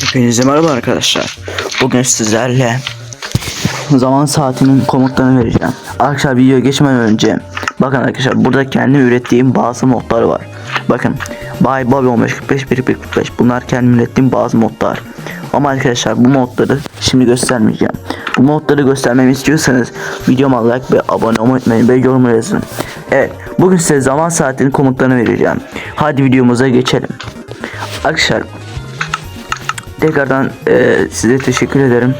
Hepinize merhaba arkadaşlar. Bugün sizlerle zaman saatinin komutlarını vereceğim. Arkadaşlar videoya geçmeden önce bakın arkadaşlar burada kendi ürettiğim bazı modlar var. Bakın Bay Bobby 1545 1145 bunlar kendim ürettiğim bazı modlar. Ama arkadaşlar bu modları şimdi göstermeyeceğim. Bu modları göstermemi istiyorsanız videoma like ve abone olmayı unutmayın ve yorum yazın. Evet bugün size zaman saatinin komutlarını vereceğim. Hadi videomuza geçelim. Arkadaşlar Tekrardan e, size teşekkür ederim.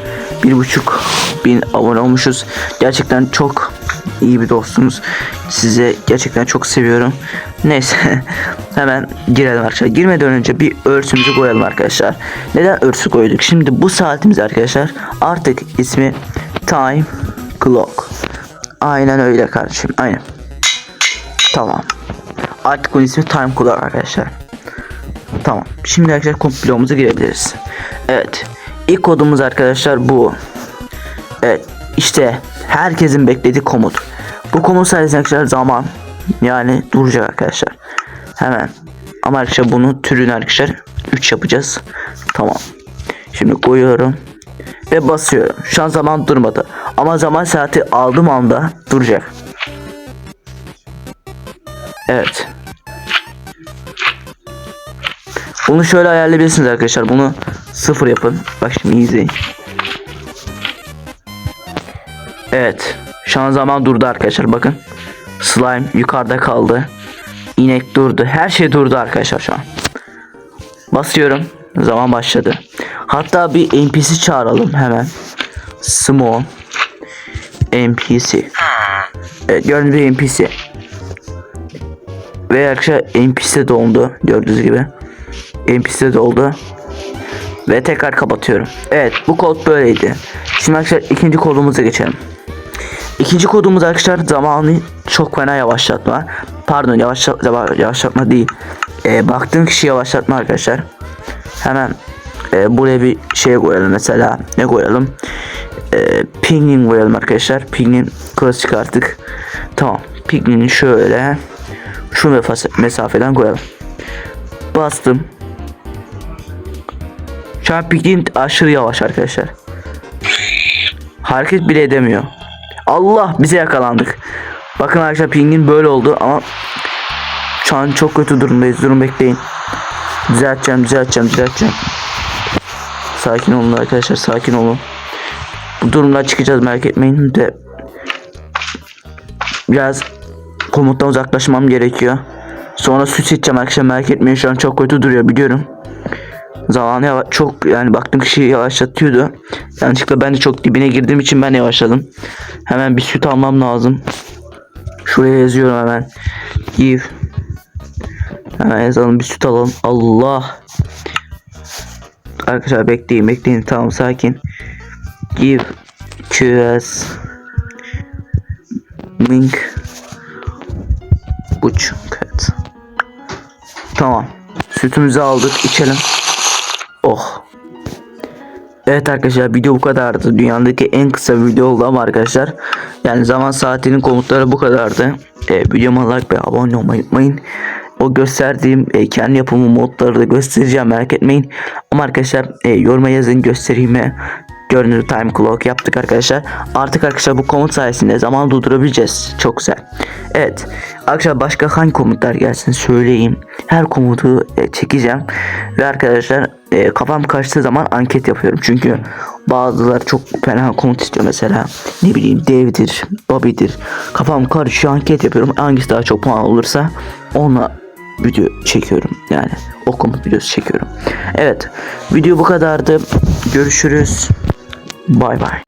Bir buçuk bin abone olmuşuz. Gerçekten çok iyi bir dostunuz. Size gerçekten çok seviyorum. Neyse hemen girelim arkadaşlar. Girmeden önce bir örsümüzü koyalım arkadaşlar. Neden örsü koyduk? Şimdi bu saatimiz arkadaşlar artık ismi Time Clock. Aynen öyle kardeşim. Aynen. Tamam. Artık bunun ismi Time Clock arkadaşlar. Tamam. Şimdi arkadaşlar komut bloğumuza girebiliriz. Evet. İlk kodumuz arkadaşlar bu. Evet. işte herkesin beklediği komut. Bu komut sayesinde arkadaşlar zaman yani duracak arkadaşlar. Hemen. Ama arkadaşlar bunu türünü arkadaşlar 3 yapacağız. Tamam. Şimdi koyuyorum. Ve basıyorum. Şu an zaman durmadı. Ama zaman saati aldığım anda duracak. Evet. Bunu şöyle ayarlayabilirsiniz arkadaşlar. Bunu sıfır yapın. Bak şimdi izleyin. Evet. Şu an zaman durdu arkadaşlar. Bakın. Slime yukarıda kaldı. İnek durdu. Her şey durdu arkadaşlar şu an. Basıyorum. Zaman başladı. Hatta bir NPC çağıralım hemen. Small NPC. Evet gördüğünüz bir NPC. Ve arkadaşlar NPC doldu gördüğünüz gibi. NPC doldu. Ve tekrar kapatıyorum. Evet bu kod böyleydi. Şimdi arkadaşlar ikinci kodumuza geçelim. İkinci kodumuz arkadaşlar zamanı çok fena yavaşlatma. Pardon yavaş, yavaşlatma değil. Ee, baktığım kişi yavaşlatma arkadaşlar. Hemen e, buraya bir şey koyalım mesela. Ne koyalım? E, pingin koyalım arkadaşlar. Pingin klasik artık. Tamam. Pingini şöyle şu mesafeden koyalım. Bastım. Şu an aşırı yavaş arkadaşlar. Hareket bile edemiyor. Allah bize yakalandık. Bakın arkadaşlar pingin böyle oldu ama şu an çok kötü durumdayız. Durun bekleyin. Düzelteceğim, düzelteceğim, düzelteceğim. Sakin olun arkadaşlar, sakin olun. Bu durumdan çıkacağız merak etmeyin de biraz komuttan uzaklaşmam gerekiyor. Sonra süt içeceğim arkadaşlar merak etmeyin şu an çok kötü duruyor biliyorum. Zamanı yava- çok yani baktım kişi yavaşlatıyordu. Yanlışlıkla ben de çok dibine girdiğim için ben yavaşladım. Hemen bir süt almam lazım. Şuraya yazıyorum hemen. Give. Hemen yazalım bir süt alalım. Allah. Arkadaşlar bekleyin bekleyin tamam sakin. Give QS Mink buçuk evet. Tamam. Sütümüzü aldık içelim. Oh. Evet arkadaşlar video bu kadardı. Dünyadaki en kısa video oldu ama arkadaşlar. Yani zaman saatinin komutları bu kadardı. Ee, videoma like ve abone olmayı unutmayın. O gösterdiğim e, kendi yapımı modları da göstereceğim merak etmeyin. Ama arkadaşlar e, yoruma yazın göstereyim Gibi time clock yaptık arkadaşlar. Artık arkadaşlar bu komut sayesinde zaman durdurabileceğiz. Çok güzel. Evet. Arkadaşlar başka hangi komutlar gelsin söyleyeyim. Her komutu e, çekeceğim. Ve arkadaşlar e, kafam karıştığı zaman anket yapıyorum. Çünkü bazıları çok fena komut istiyor mesela. Ne bileyim Dave'dir, Bobby'dir. Kafam karışıyor anket yapıyorum. Hangisi daha çok puan olursa ona video çekiyorum. Yani o komut videosu çekiyorum. Evet. Video bu kadardı. Görüşürüz. Bay bay.